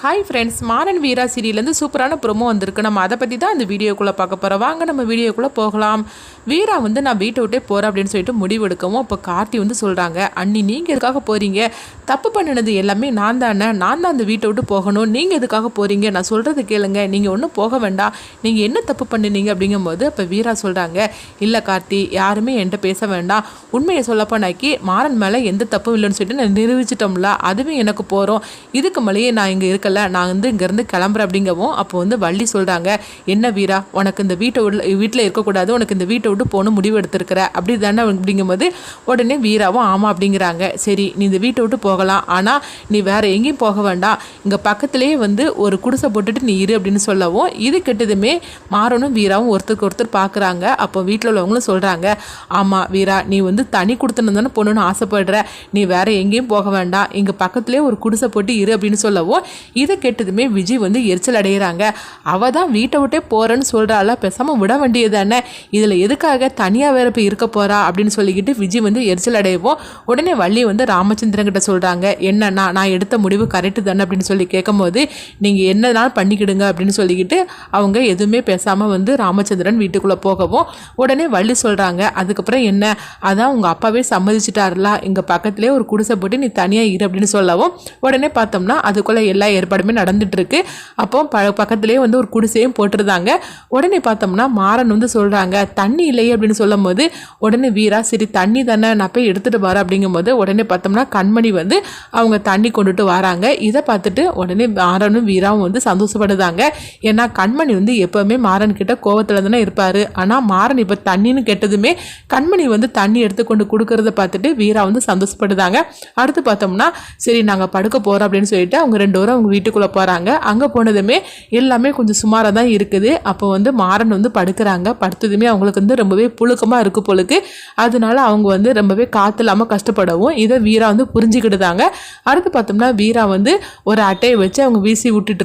Hi friends Maran Veera சீரியல்லேருந்து சூப்பரான promo வந்திருக்கு. நம்ம அதை பற்றி தான் அந்த வீடியோக்குள்ளே பார்க்க போகிறோம் வாங்க நம்ம வீடியோக்குள்ளே போகலாம். வீரா வந்து நான் வீட்டை விட்டே போகிறேன் அப்படின்னு சொல்லிட்டு முடிவு எடுக்கவும் இப்போ கார்த்தி வந்து சொல்கிறாங்க அண்ணி நீங்கள் எதுக்காக போகிறீங்க தப்பு பண்ணினது எல்லாமே நான் தானே. நான் தான் அந்த வீட்டை விட்டு போகணும். நீங்கள் எதுக்காக போகிறீங்க நான் சொல்கிறது கேளுங்க. நீங்கள் ஒன்றும் போக வேண்டாம். நீங்கள் என்ன தப்பு பண்ணினீங்க? அப்படிங்கும்போது இப்போ வீரா சொல்கிறாங்க இல்லை கார்த்தி யாருமே என்கிட்ட பேச வேண்டாம். உண்மையை சொல்லப்போனாக்கி மாறன் மேலே எந்த தப்பும் இல்லைன்னு சொல்லிட்டு நான் நிரூபிச்சிட்டோம்ல. அதுவே எனக்கு போகிறோம் இதுக்கு மேலேயே நான் இங்கே பார்க்கல நான் வந்து இங்கேருந்து கிளம்புறேன் அப்படிங்கவும் அப்போ வந்து வள்ளி சொல்கிறாங்க என்ன வீரா உனக்கு இந்த வீட்டை வீட்டில் இருக்கக்கூடாது உனக்கு இந்த வீட்டை விட்டு போகணும் முடிவு எடுத்திருக்கிற. அப்படி தானே அப்படிங்கும்போது உடனே வீராவும் ஆமாம் அப்படிங்கிறாங்க. சரி நீ இந்த வீட்டை விட்டு போகலாம் ஆனால் நீ வேற எங்கேயும் போக வேண்டாம். இங்கே பக்கத்துலேயே வந்து ஒரு குடிசை போட்டுட்டு நீ இரு அப்படின்னு சொல்லவும் இது கெட்டதுமே மாறனும் வீராவும் ஒருத்தருக்கு ஒருத்தர் பார்க்குறாங்க அப்போ வீட்டில் உள்ளவங்களும் சொல்கிறாங்க ஆமாம் வீரா நீ வந்து தனி கொடுத்துன்னு தானே போகணுன்னு ஆசைப்படுற. நீ வேற எங்கேயும் போக வேண்டாம். இங்கே பக்கத்துலேயே ஒரு குடிசை போட்டு இரு அப்படின்னு சொல்லவும் இதை கேட்டதுமே விஜய் வந்து எரிச்சல் அடைகிறாங்க அவள் தான் வீட்டை விட்டே போகிறேன்னு சொல்கிறாள் பேசாமல் விட வேண்டியது தானே இதில் எதுக்காக தனியாக வேற போய் இருக்க போகிறா அப்படின்னு சொல்லிக்கிட்டு விஜய் வந்து எரிச்சல் அடையவும் உடனே வள்ளி வந்து ராமச்சந்திரன் கிட்ட சொல்கிறாங்க என்னன்னா நான் எடுத்த முடிவு கரெக்டு தானே அப்படின்னு சொல்லி கேட்கும்போது நீங்கள் என்னனாலும் பண்ணிக்கிடுங்க அப்படின்னு சொல்லிக்கிட்டு அவங்க எதுவுமே பேசாமல் வந்து ராமச்சந்திரன் வீட்டுக்குள்ளே போகவும் உடனே வள்ளி சொல்கிறாங்க அதுக்கப்புறம் என்ன? அதான் உங்கள் அப்பாவே சம்மதிச்சிட்டாருல. இங்கே பக்கத்துலேயே ஒரு குடிசை போட்டு நீ தனியாக இரு அப்படின்னு சொல்லவும் உடனே பார்த்தோம்னா அதுக்குள்ளே எல்லா நடந்துட்டு இருக்கு அப்போ ப பக்கத்துலேயே வந்து ஒரு குடிசையும் போட்டிருந்தாங்க. உடனே பார்த்தோம்னா மாறன் வந்து சொல்கிறாங்க தண்ணி இல்லையே அப்படின்னு சொல்லும் போது உடனே வீரா சரி தண்ணி தானே நான் போய் எடுத்துகிட்டு வரேன் அப்படிங்கும்போது உடனே பார்த்தோம்னா கண்மணி வந்து அவங்க தண்ணி கொண்டுட்டு வராங்க. இதை பார்த்துட்டு உடனே மாறனும் வீராவும் வந்து சந்தோஷப்படுதாங்க. ஏன்னா கண்மணி வந்து எப்போவுமே மாறன் கிட்ட கோவத்தில் தானே இருப்பார். ஆனால் மாறன் இப்போ தண்ணின்னு கேட்டதுமே கண்மணி வந்து தண்ணி எடுத்து கொண்டு கொடுக்கறத பார்த்துட்டு வீரா வந்து சந்தோஷப்படுதாங்க. அடுத்து பார்த்தோம்னா சரி நாங்கள் படுக்க போகிறோம் அப்படின்னு சொல்லிட்டு அவங்க ரெண்டு பேரும் அவங்க வீட்டுக்குள்ளே போகிறாங்க அங்கே போனதுமே எல்லாமே கொஞ்சம் சுமாராக தான் இருக்குது. அப்போ வந்து மாறன் வந்து படுக்கிறாங்க. படுத்ததுமே அவங்களுக்கு வந்து ரொம்பவே புழுக்கமாக இருக்குது பொழுது அதனால அவங்க வந்து ரொம்பவே காற்று இல்லாமல் கஷ்டப்படவும் இதை வீரா வந்து புரிஞ்சுக்கிட்டுதாங்க அடுத்து பார்த்தோம்னா வீரா வந்து ஒரு அட்டையை வச்சு அவங்க வீசி விட்டுட்டு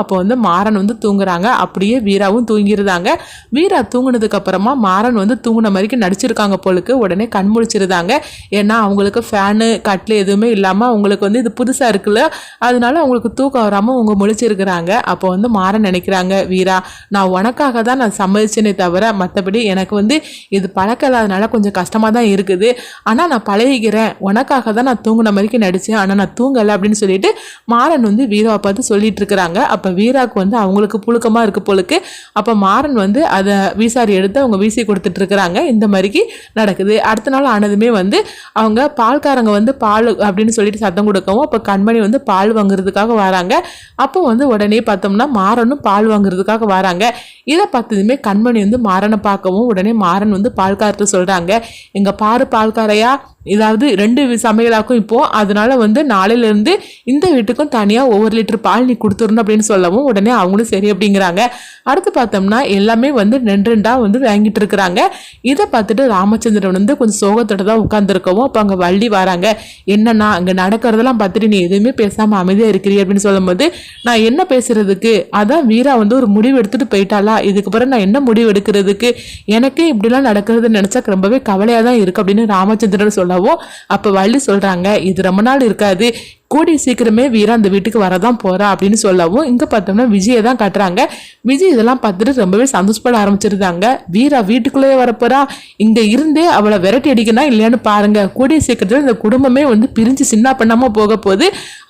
அப்போ வந்து மாறன் வந்து தூங்குறாங்க. அப்படியே வீராவும் தூங்கிருந்தாங்க வீரா தூங்கினதுக்கப்புறமா மாறன் வந்து தூங்கின மாதிரிக்கு நடிச்சிருக்காங்க போலுக்கு. உடனே கண் முழிச்சிருந்தாங்க ஏன்னா அவங்களுக்கு ஃபேனு கட்டில் எதுவுமே இல்லாமல் அவங்களுக்கு வந்து இது புதுசாக இருக்குல்ல. அதனால அவங்களுக்கு தூக்கம் வராமல் அவங்க முழிச்சிருக்கிறாங்க. அப்போ வந்து மாற நினைக்கிறாங்க வீரா நான் உனக்காக தான் நான் சம்மதிச்சேனே தவிர மற்றபடி எனக்கு வந்து இது பழக்கம் இல்லாதனால கொஞ்சம் கஷ்டமாக தான் இருக்குது. ஆனால் நான் பழகிக்கிறேன் உனக்காக தான் நான் தூங்கின மாதிரிக்கு நடித்தேன் ஆனால் நான் தூங்கலை. அப்படின்னு சொல்லிட்டு மாறன் வந்து வீராவை பார்த்து சொல்லிட்டு இருக்கிறாங்க. அப்போ வீராவுக்கு வந்து அவங்களுக்கு புழுக்கமாக இருக்கு போலுக்கு. அப்போ மாறன் வந்து அதை வீசாரி எடுத்து அவங்க வீசி கொடுத்துட்டு இருக்கிறாங்க. இந்த மாதிரிக்கு நடக்குது. அடுத்த நாள் ஆனதுமே வந்து அவங்க பால்காரங்க வந்து பால் அப்படின்னு சொல்லிட்டு சத்தம் கொடுக்கவும் அப்போ கண்மணி வந்து பால் வாங்குறதுக்காக வராங்க. அப்போ வந்து உடனே பார்த்தோம்னா மாறனும் பால் வாங்குறதுக்காக வராங்க. இதை பார்த்ததுமே கண்மணி வந்து மாறனை பார்க்கவும் உடனே மாறன் வந்து பால்காரத்தை சொல்கிறாங்க எங்கள் பாரு பால்காரையா இதாவது ரெண்டு சமையலாக்கும் இப்போது அதனால் வந்து நாளையிலேருந்து இந்த வீட்டுக்கும் தனியாக ஒவ்வொரு லிட்டர் பால் நீ கொடுத்துடணும் அப்படின்னு சொல்லவும் உடனே அவங்களும் சரி அப்படிங்கிறாங்க. அடுத்து பார்த்தோம்னா எல்லாமே வந்து ரெண்டு ரெண்டாக வந்து வாங்கிட்டு இருக்கிறாங்க. இதை பார்த்துட்டு ராமச்சந்திரன் வந்து கொஞ்சம் சோகத்தோட தான் உட்காந்துருக்கவும் அப்போ அங்கே வள்ளி வராங்க. என்னன்னா அங்கே நடக்கிறதெல்லாம் பார்த்துட்டு நீ எதுவுமே பேசாமல் அமைதியாக இருக்கிறீ அப்படின்னு சொல்லும்போது நான் என்ன பேசுகிறதுக்கு அதான் வீரா வந்து ஒரு முடிவு எடுத்துகிட்டு போயிட்டாளா? இதுக்கு பிறகு நான் என்ன முடிவு எடுக்கிறதுக்கு? எனக்கே இப்படிலாம் நடக்கிறதுன்னு நினச்சா ரொம்பவே கவலையாக தான் இருக்குது அப்படின்னு ராமச்சந்திரன் சொல்லவும் அப்போ வள்ளி சொல்கிறாங்க இது ரொம்ப நாள் இருக்காது கூடிய சீக்கிரமே வீரா அந்த வீட்டுக்கு வரதான் போறா அப்படின்னு சொல்லவும் இங்க பார்த்தோம்னா விஜயை தான் காட்டுறாங்க. விஜய் இதெல்லாம் பார்த்துட்டு ரொம்பவே சந்தோஷப்பட ஆரம்பிச்சிருந்தாங்க வீரா வீட்டுக்குள்ளேயே வரப்போறா. இங்க இருந்தே அவளை விரட்டி அடிக்கணும் இல்லையான்னு பாருங்க. கூடிய சீக்கிரத்தில் இந்த குடும்பமே வந்து பிரிஞ்சு சின்ன பண்ணாம போக போகுது.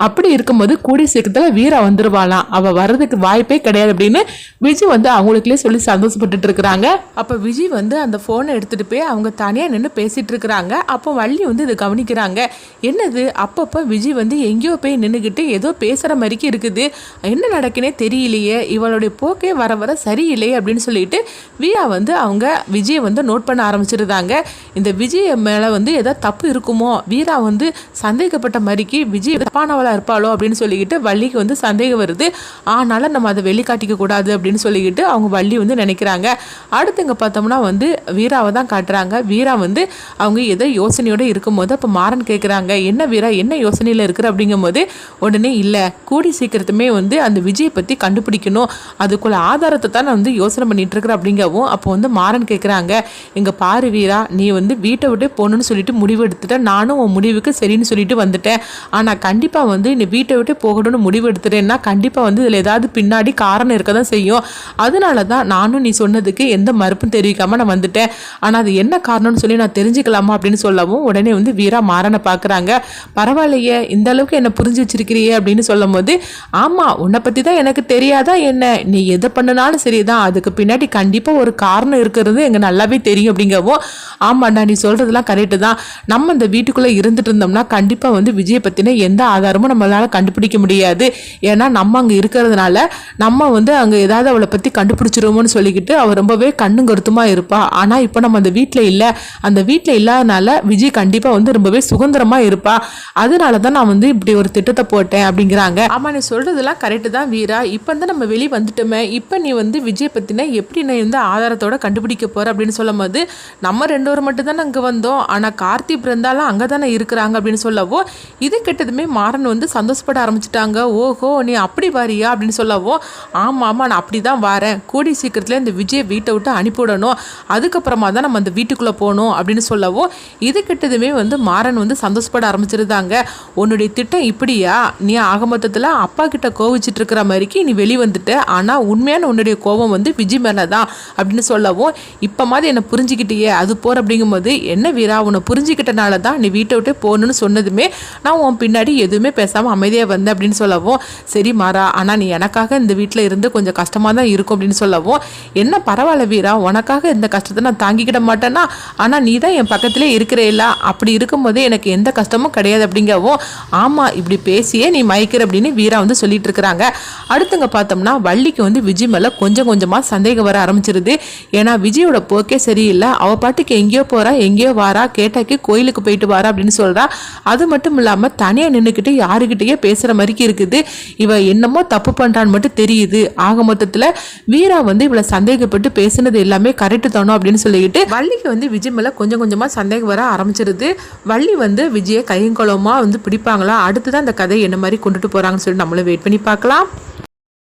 அப்படி இருக்கும்போது கூடிய சீக்கிரத்தில் வீரா வந்துருவாளாம் அவ வர்றதுக்கு வாய்ப்பே கிடையாது அப்படின்னு விஜய் வந்து அவங்களுக்குள்ளே சொல்லி சந்தோஷப்பட்டுட்டு இருக்கிறாங்க. அப்ப விஜய் வந்து அந்த போனை எடுத்துட்டு போய் அவங்க தனியா நின்று பேசிட்டு இருக்கிறாங்க. அப்போ வள்ளி வந்து இதை கவனிக்கிறாங்க. என்னது? அப்பப்போ விஜய் வந்து எங்கேயோ போய் நின்றுக்கிட்டு ஏதோ பேசுகிற மாதிரிக்கு இருக்குது. என்ன நடக்குனே தெரியலையே. இவளுடைய போக்கே வர வர சரியில்லை அப்படின்னு சொல்லிட்டு வீரா வந்து அவங்க விஜயை வந்து நோட் பண்ண ஆரம்பிச்சிருந்தாங்க. இந்த விஜய் மேலே வந்து ஏதாவது தப்பு இருக்குமோ? வீரா வந்து சந்தேகப்பட்ட மாதிரிக்கு விஜய் தப்பானவளாக இருப்பாளோ அப்படின்னு சொல்லிக்கிட்டு வள்ளிக்கு வந்து சந்தேகம் வருது. ஆனாலும் நம்ம அதை வெளிக்காட்டிக்க கூடாது அப்படின்னு சொல்லிக்கிட்டு அவங்க வள்ளி வந்து நினைக்கிறாங்க. அடுத்து பார்த்தோம்னா வந்து வீராவை தான் காட்டுறாங்க. வீரா வந்து அவங்க ஏதோ யோசனையோடு இருக்கும்போது அப்போ மாறன் கேட்குறாங்க என்ன வீரா என்ன யோசனையில் இருக்கிற அப்படின்னு அப்படிங்கும்போது உடனே இல்லை கூடி சீக்கிரத்துமே வந்து அந்த விஜயை பற்றி கண்டுபிடிக்கணும். அதுக்குள்ள ஆதாரத்தை தான் நான் வந்து யோசனை பண்ணிட்டு இருக்கிறேன் அப்படிங்கவும் அப்போ வந்து மாறன் கேட்குறாங்க எங்கள் பாரு வீரா நீ வந்து வீட்டை விட்டு போகணும்னு சொல்லிட்டு முடிவு எடுத்துட்ட. நானும் உன் முடிவுக்கு சரின்னு சொல்லிட்டு வந்துட்டேன். ஆனால் கண்டிப்பாக வந்து நீ வீட்டை விட்டு போகணும்னு முடிவு எடுத்துட்டேன்னா கண்டிப்பாக வந்து இதில் ஏதாவது பின்னாடி காரணம் இருக்க தான் செய்யும். அதனால தான் நானும் நீ சொன்னதுக்கு எந்த மறுப்பும் தெரிவிக்காமல் நான் வந்துட்டேன். ஆனால் அது என்ன காரணம்னு சொல்லி நான் தெரிஞ்சுக்கலாமா? அப்படின்னு சொல்லவும் உடனே வந்து வீரா மாறனை பார்க்குறாங்க பரவாயில்லையே இந்த அளவுக்கு என்னை புரிஞ்சு வச்சிருக்கிறியே அப்படின்னு சொல்லும் போது ஆமாம் உன்னை பற்றி தான் எனக்கு தெரியாதா என்ன? நீ எதை பண்ணினாலும் சரிதான். அதுக்கு பின்னாடி கண்டிப்பாக ஒரு காரணம் இருக்கிறது எங்கள் நல்லாவே தெரியும் அப்படிங்கவும் ஆமாண்டா நீ சொல்கிறதுலாம் கரெக்டு தான். நம்ம இந்த வீட்டுக்குள்ளே இருந்துட்டு இருந்தோம்னா கண்டிப்பாக வந்து விஜயை பற்றின எந்த ஆதாரமும் நம்மளால் கண்டுபிடிக்க முடியாது. ஏன்னா நம்ம அங்கே இருக்கிறதுனால நம்ம வந்து அங்கே ஏதாவது அவளை பற்றி கண்டுபிடிச்சிருவோம்னு சொல்லிக்கிட்டு அவள் ரொம்பவே கண்ணும் கருத்துமாக இருப்பா. ஆனால் இப்போ நம்ம அந்த வீட்டில் இல்லை. அந்த வீட்டில் இல்லாதனால விஜய் கண்டிப்பாக வந்து ரொம்பவே சுதந்திரமாக இருப்பா. அதனால தான் நான் வந்து இப்படி ஒரு திட்டத்தை போட்டேன் அப்படிங்கிறாங்க. ஆமாம் நீ சொல்றதெல்லாம் கரெக்டு தான் வீரா. இப்போ வந்து நம்ம வெளியே வந்துட்டோமே. இப்போ நீ வந்து விஜய் பற்றின எப்படி நீ வந்து ஆதாரத்தோட கண்டுபிடிக்க போகிற அப்படின்னு சொல்லும் போது நம்ம ரெண்டு பேரும் மட்டும் தானே அங்கே வந்தோம். ஆனால் கார்த்தி பிறந்தாலும் அங்கே தானே இருக்கிறாங்க அப்படின்னு சொல்லவோ இது கெட்டதுமே மாறன் வந்து சந்தோஷப்பட ஆரம்பிச்சிட்டாங்க. ஓஹோ நீ அப்படி வாரியா அப்படின்னு சொல்லவோ ஆமாம் ஆமாம் நான் அப்படி தான் வரேன். கூடி சீக்கிரத்தில் இந்த விஜயை வீட்டை விட்டு அனுப்பிவிடணும். அதுக்கப்புறமா தான் நம்ம அந்த வீட்டுக்குள்ளே போகணும் அப்படின்னு சொல்லவோ இது கெட்டதுமே வந்து மாறன் வந்து சந்தோஷப்பட ஆரம்பிச்சிருந்தாங்க. உன்னுடைய திட்டம் இப்படியா? நீ ஆக மொத்தத்தில் அப்பா கிட்ட கோவிச்சிட்டு இருக்கிற மாதிரிக்கு நீ வெளி வந்துட்ட ஆனால் உண்மையான உன்னுடைய கோபம் வந்து விஜய் மேலே தான் அப்படின்னு சொல்லவும் இப்போ மாதிரி என்னை புரிஞ்சுக்கிட்டியே அது போகிற அப்படிங்கும்போது என்ன வீரா உன்னை புரிஞ்சுக்கிட்டனால தான் நீ வீட்டை விட்டு போகணும்னு சொன்னதுமே நான் உன் பின்னாடி எதுவுமே பேசாமல் அமைதியாக வந்தேன் அப்படின்னு சொல்லவும் சரி மாறா ஆனால் நீ எனக்காக இந்த வீட்டில் இருந்து கொஞ்சம் கஷ்டமாக தான் இருக்கும் அப்படின்னு சொல்லவும் என்ன பரவாயில்ல வீரா உனக்காக இந்த கஷ்டத்தை நான் தாங்கிக்கிட மாட்டேன்னா ஆனால் நீ தான் என் பக்கத்திலே இருக்கிறேல்ல அப்படி இருக்கும்போது எனக்கு எந்த கஷ்டமும் கிடையாது அப்படிங்கவும் ஆமாம் இப்படி பேசியே நீ மயக்கிற அப்படின்னு வீரா வந்து சொல்லிட்டு இருக்கிறாங்க. அடுத்துங்க பார்த்தோம்னா வள்ளிக்கு வந்து விஜய் மேலே கொஞ்சம் கொஞ்சமாக சந்தேகம் வர ஆரம்பிச்சிருது. ஏன்னா விஜயோட போக்கே சரியில்லை. அவ பாட்டுக்கு எங்கேயோ போறா எங்கேயோ வாரா கேட்டாக்கி கோயிலுக்கு போயிட்டு வாரா அப்படின்னு சொல்றா. அது மட்டும் இல்லாமல் தனியாக நின்றுக்கிட்டு யாருக்கிட்டேயே பேசுகிற மாதிரிக்கு இருக்குது. இவ என்னமோ தப்பு பண்ணுறான்னு மட்டும் தெரியுது. ஆக மொத்தத்தில் வீரா வந்து இவளை சந்தேகப்பட்டு பேசுனது எல்லாமே கரெக்டு தானோ அப்படின்னு சொல்லிக்கிட்டு வள்ளிக்கு வந்து விஜய் மேலே கொஞ்சம் கொஞ்சமாக சந்தேகம் வர ஆரம்பிச்சிருது. வள்ளி வந்து விஜயை கையங்குளமாக வந்து பிடிப்பாங்களா அடுத்து தான் அந்த கதை என்ன மாதிரி கொண்டுட்டு போகிறாங்கன்னு சொல்லி நம்மளும் வெயிட் பண்ணி பார்க்கலாம்.